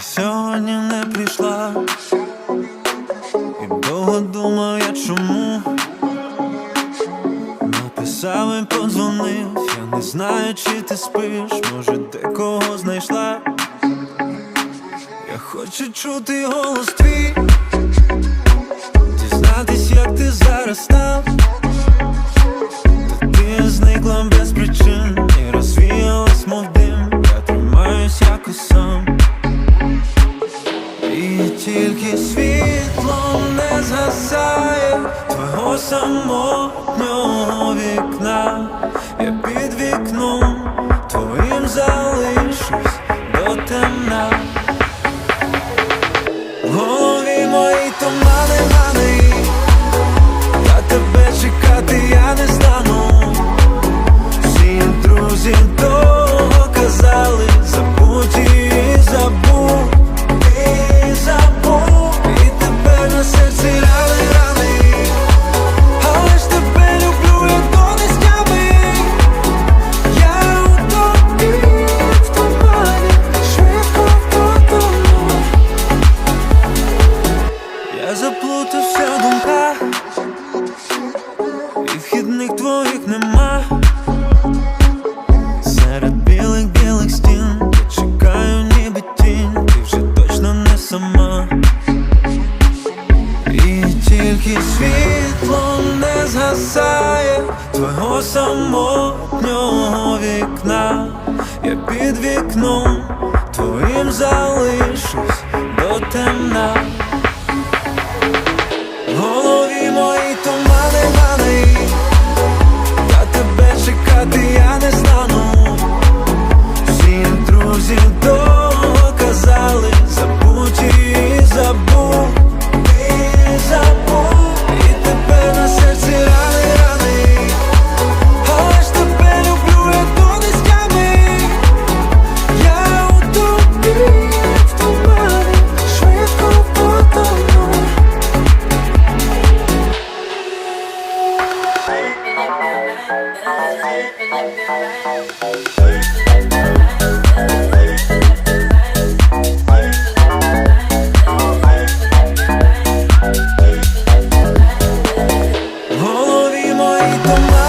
Сьогодні не прийшла, і довго думав я чому. Написав і я не знаю, чи ти спиш, може ти знайшла. Я хочу чути голос твій, дізнатись, як ти зараз став. Та ти зникла без причин і розвіялась, мов дим. Я тримаюсь якось сам. І тільки світло не згасає твого самотнього вікна. Я під вікном твоїм залишусь до темна. apresentou. Світло не згасає твого самотнього вікна. Я під вікном Голові мої дома.